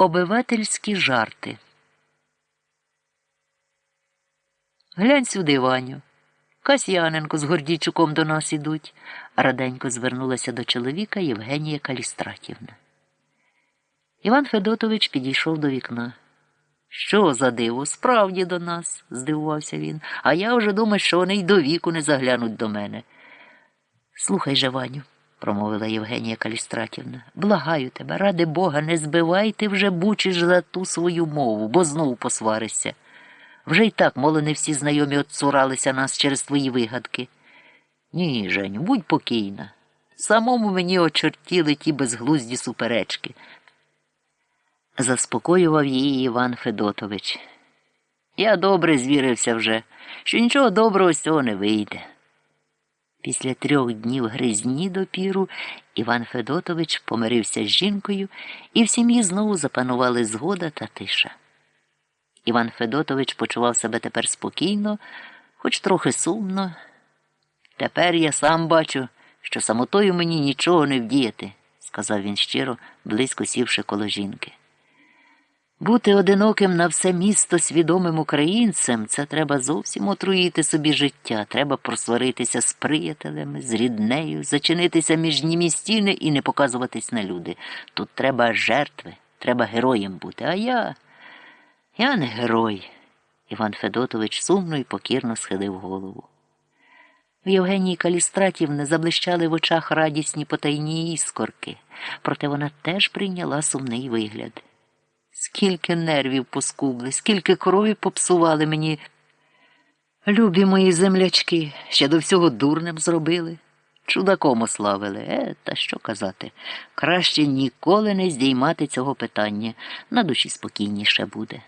Обивательські жарти. Глянь сюди, Ваню. Касьяненко з Гордійчуком до нас ідуть, раденько звернулася до чоловіка Євгенія Калістратівна. Іван Федотович підійшов до вікна. Що за диво, справді до нас, здивувався він, а я вже думаю, що вони й до віку не заглянуть до мене. Слухай же, Ваню, промовила Євгенія Калістратівна, благаю тебе, ради Бога, не збивай ти вже бучиш за ту свою мову, бо знову посваришся. Вже й так, мало не всі знайомі отцуралися нас через твої вигадки. Ні, Женю, будь покійна. Самому мені очертіли ті безглузді суперечки. Заспокоював її Іван Федотович. Я добре звірився вже, що нічого доброго з цього не вийде. Після трьох днів гризні допіру Іван Федотович помирився з жінкою, і в сім'ї знову запанували згода та тиша. Іван Федотович почував себе тепер спокійно, хоч трохи сумно. Тепер я сам бачу, що самотою мені нічого не вдіяти, сказав він щиро, близько сівши коло жінки. Бути одиноким на все місто свідомим українцем це треба зовсім отруїти собі життя, треба просваритися з приятелями, з ріднею, зачинитися між німі стіни і не показуватись на люди. Тут треба жертви, треба героєм бути. А я. Я не герой. Іван Федотович сумно і покірно схилив голову. В Євгенії Калістратівни заблищали в очах радісні потайні іскорки, проте вона теж прийняла сумний вигляд. Скільки нервів поскубли, скільки крові попсували мені. Любі мої землячки, ще до всього дурним зробили. Чудаком ославили, е, та що казати. Краще ніколи не здіймати цього питання, на душі спокійніше буде.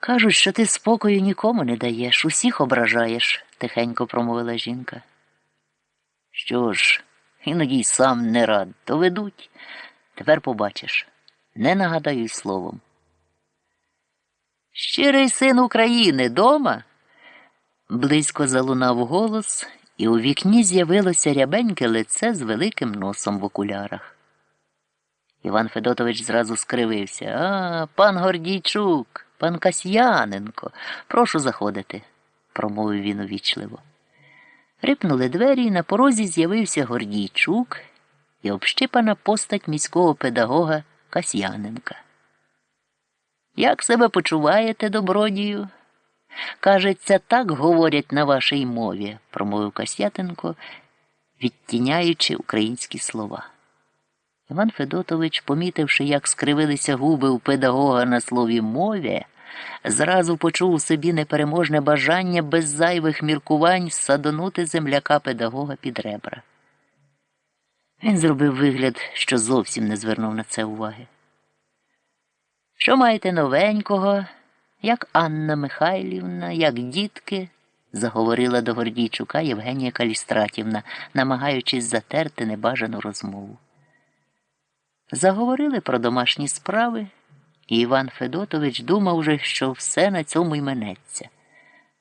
Кажуть, що ти спокою нікому не даєш, усіх ображаєш, тихенько промовила жінка. Що ж, іноді й сам не рад, доведуть. Тепер побачиш. Не нагадаю й словом. Щирий син України дома. Близько залунав голос, і у вікні з'явилося рябеньке лице з великим носом в окулярах. Іван Федотович зразу скривився. А, пан Гордійчук, пан Касьяненко, прошу заходити, промовив він увічливо. Рипнули двері, і на порозі з'явився Гордійчук і общипана постать міського педагога Касьяненка. Як себе почуваєте, добродію? Кажеться, так говорять на вашій мові, промовив Касятенко, відтіняючи українські слова. Іван Федотович, помітивши, як скривилися губи у педагога на слові мові, зразу почув у собі непереможне бажання без зайвих міркувань садонути земляка педагога під ребра. Він зробив вигляд, що зовсім не звернув на це уваги. Що маєте новенького, як Анна Михайлівна, як дітки? заговорила до Гордійчука Євгенія Калістратівна, намагаючись затерти небажану розмову. Заговорили про домашні справи, і Іван Федотович думав вже, що все на цьому й минеться.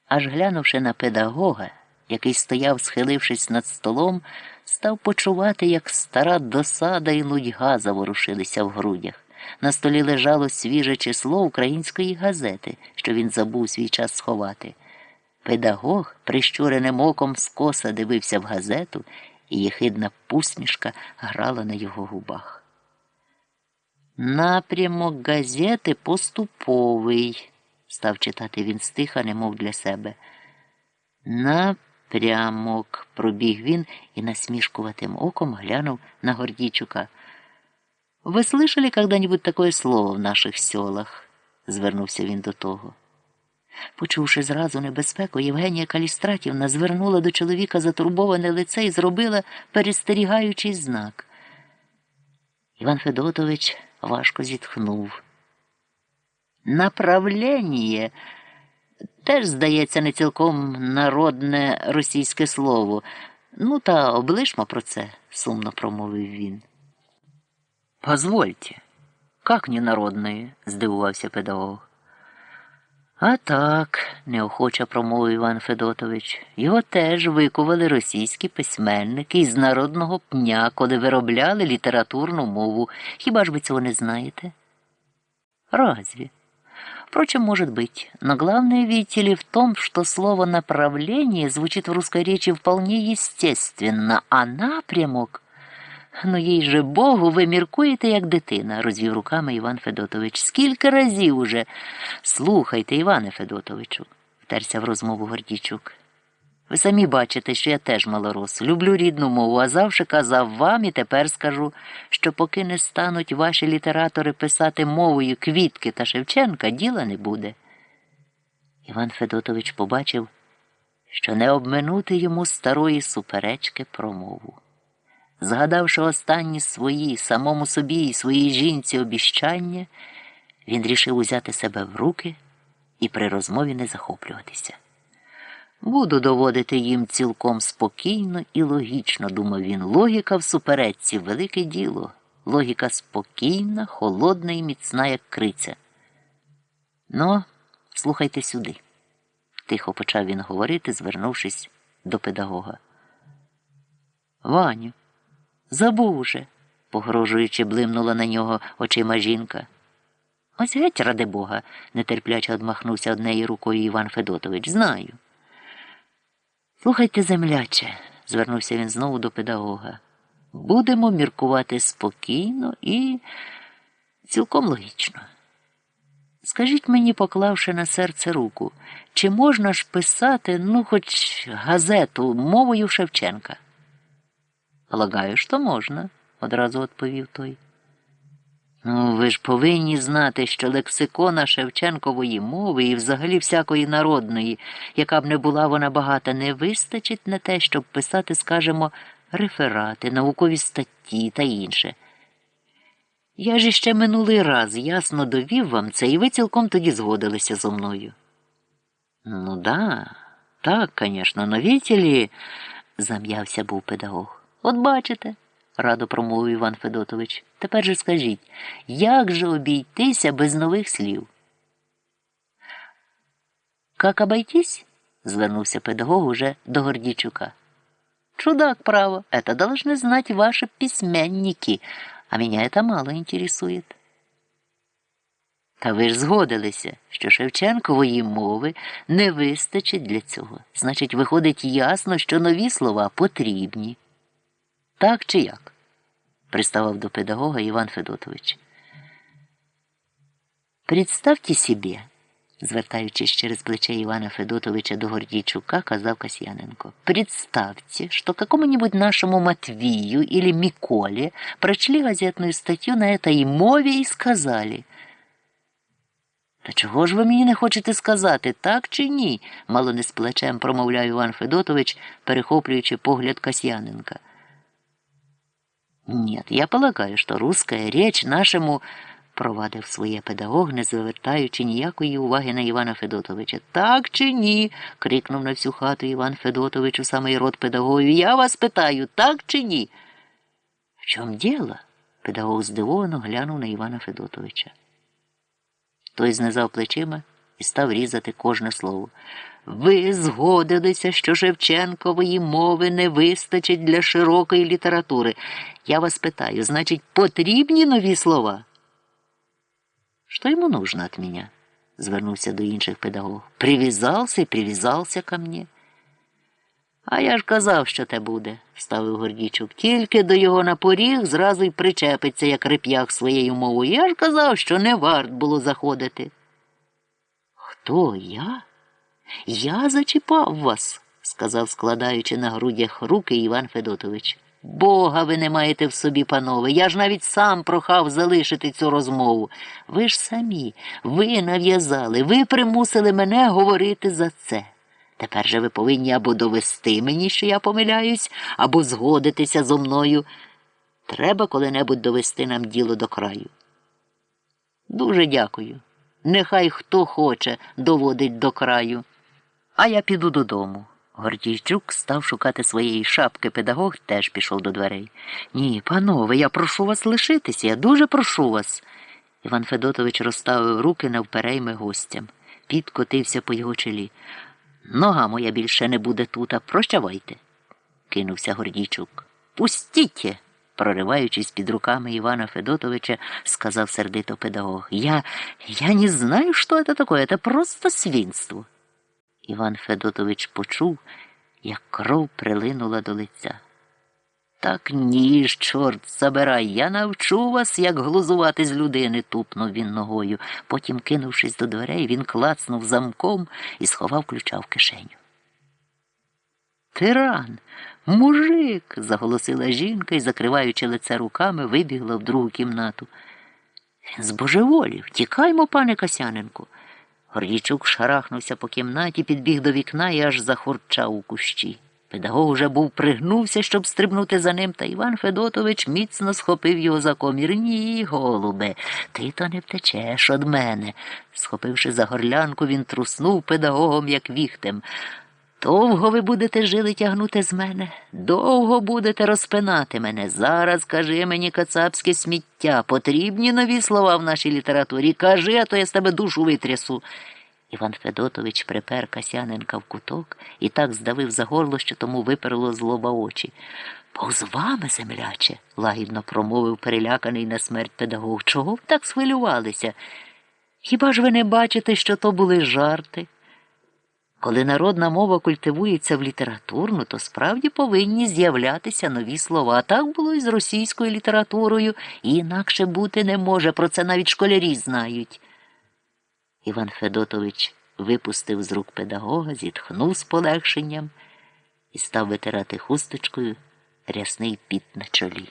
Аж глянувши на педагога, який стояв, схилившись над столом, став почувати, як стара досада і нудьга заворушилися в грудях. На столі лежало свіже число української газети, що він забув свій час сховати. Педагог, прищуреним оком скоса дивився в газету, і єхидна посмішка грала на його губах. Напрямок газети поступовий, став читати він стиха, немов для себе. Напрямок, пробіг він і насмішкуватим оком глянув на Гордійчука. Вы слышали когда-нибудь такое слово в наших селах? звернувся він до того. Почувши зразу небезпеку, Євгенія Калістратівна звернула до чоловіка затурбоване лице і зробила перестерігаючий знак. Іван Федотович важко зітхнув. Направлення теж, здається, не цілком народне російське слово. Ну, та облишмо про це, сумно промовив він. Позвольте, как ненародные? здивувався педагог. А так, неохоче промовив Іван Федотович, його теж викували російські письменники із народного пня, коли виробляли літературну мову. Хіба ж ви цього не знаєте? Разве? Впрочем, может быть, но главное, видите ли, в том, что слово «направление» звучит в русской речи вполне естественно, а напрямок... Ну, їй же Богу, ви міркуєте, як дитина, розвів руками Іван Федотович. Скільки разів уже. Слухайте, Іване Федотовичу, втерся в розмову Гордійчук. Ви самі бачите, що я теж малорос. Люблю рідну мову, а завжди казав вам і тепер скажу, що поки не стануть ваші літератори писати мовою Квітки та Шевченка, діла не буде. Іван Федотович побачив, що не обминути йому старої суперечки про мову. Згадавши останні свої, самому собі і своїй жінці обіщання, він рішив узяти себе в руки і при розмові не захоплюватися. Буду доводити їм цілком спокійно і логічно, думав він. Логіка в суперечці велике діло. Логіка спокійна, холодна і міцна, як криця. Ну, слухайте сюди, тихо почав він говорити, звернувшись до педагога. Ваню, забув уже, погрожуючи, блимнула на нього очима жінка. Ось геть, ради Бога, нетерпляче одмахнувся однею рукою Іван Федотович. Знаю. Слухайте, земляче, звернувся він знову до педагога. Будемо міркувати спокійно і цілком логічно. Скажіть мені, поклавши на серце руку, чи можна ж писати, ну, хоч газету мовою Шевченка? Полагаю, що можна, одразу відповів той. Ну, ви ж повинні знати, що лексикона Шевченкової мови і взагалі всякої народної, яка б не була вона багата, не вистачить на те, щоб писати, скажімо, реферати, наукові статті та інше. Я ж іще минулий раз ясно довів вам це, і ви цілком тоді згодилися зо мною. Ну да, так, звісно, но видите ли, зам'явся був педагог. От бачите радо промовив Іван Федотович. Тепер же скажіть, як же обійтися без нових слів? Как обойтись? звернувся педагог уже до Гордійчука. Чудак, право, это должны знать ваши письменники, а меня это мало интересует. Та ви ж згодилися, що Шевченкової мови не вистачить для цього. Значить, виходить ясно, що нові слова потрібні. Так чи як? приставав до педагога Іван Федотович. Представьте себе, звертаючись через плече Ивана Федотовича до Гордійчука, казав Касьяненко, представьте, что какому-нибудь нашему Матвію или Миколе прочли газетную статтю на этой мові і сказали. Та чого ж ви мені не хочете сказати, так чи ні? мало не з плечем промовляв Іван Федотович, перехоплюючи погляд Касьяненка. Нет, я полагаю, что русская речь нашему, провадив своє педагог, не звертаючи ніякої уваги на Івана Федотовича. Так чи ні? крикнув на всю хату Іван Федотович у самий рот педагогів. Я вас питаю, так чи ні? В чому діло? Педагог здивовано глянув на Івана Федотовича. Той знизав плечима і став різати кожне слово. Ви згодилися, що Шевченкової мови не вистачить для широкої літератури. Я вас питаю, значить, потрібні нові слова? Що йому нужно от меня? звернувся до інших педагогів. Прив'язався і прив'язався ко мне. А я ж казав, що те буде, ставив Гордійчук. Тільки до його на поріг зразу й причепиться, як реп'ях своєю мовою. Я ж казав, що не варт було заходити. Хто я? Я зачіпав вас, сказав, складаючи на грудях руки Іван Федотович. Бога ви не маєте в собі, панове. Я ж навіть сам прохав залишити цю розмову. Ви ж самі, ви нав'язали, ви примусили мене говорити за це. Тепер же ви повинні або довести мені, що я помиляюсь, або згодитися зо мною. Треба коли-небудь довести нам діло до краю. Дуже дякую. Нехай хто хоче доводить до краю. А я піду додому. Гордійчук став шукати своєї шапки. Педагог теж пішов до дверей. Ні, панове, я прошу вас лишитися, я дуже прошу вас. Іван Федотович розставив руки навперейми гостям. Піт котився по його чолі. Нога моя більше не буде тут, а прощавайте, кинувся Гордійчук. Пустіть, прориваючись під руками Івана Федотовича, сказав сердито педагог. Я, я не знаю, що це таке, це просто свинство. Іван Федотович почув, як кров прилинула до лиця. Так ні ж, чорт забирай, я навчу вас, як глузувати з людини, тупнув він ногою. Потім, кинувшись до дверей, він клацнув замком і сховав ключа в кишеню. Тиран, мужик. заголосила жінка і, закриваючи лице руками, вибігла в другу кімнату. Він збожеволів. Тікаймо, пане Касяненко. Гордійчук шарахнувся по кімнаті, підбіг до вікна і аж захурчав у кущі. Педагог уже був пригнувся, щоб стрибнути за ним, та Іван Федотович міцно схопив його за комір. Ні, голубе, ти то не втечеш од мене. Схопивши за горлянку, він труснув педагогом, як віхтем. Довго ви будете жили тягнути з мене, довго будете розпинати мене. Зараз кажи мені кацапське сміття. Потрібні нові слова в нашій літературі. Кажи, а то я з тебе душу витрясу. Іван Федотович припер Касяненка в куток і так здавив за горло, що тому виперло злоба очі. Повз вами, земляче, лагідно промовив переляканий на смерть педагог. Чого ви так схвилювалися? Хіба ж ви не бачите, що то були жарти? Коли народна мова культивується в літературну, то справді повинні з'являтися нові слова. Так було і з російською літературою, і інакше бути не може. Про це навіть школярі знають. Іван Федотович випустив з рук педагога, зітхнув з полегшенням і став витирати хусточкою рясний піт на чолі.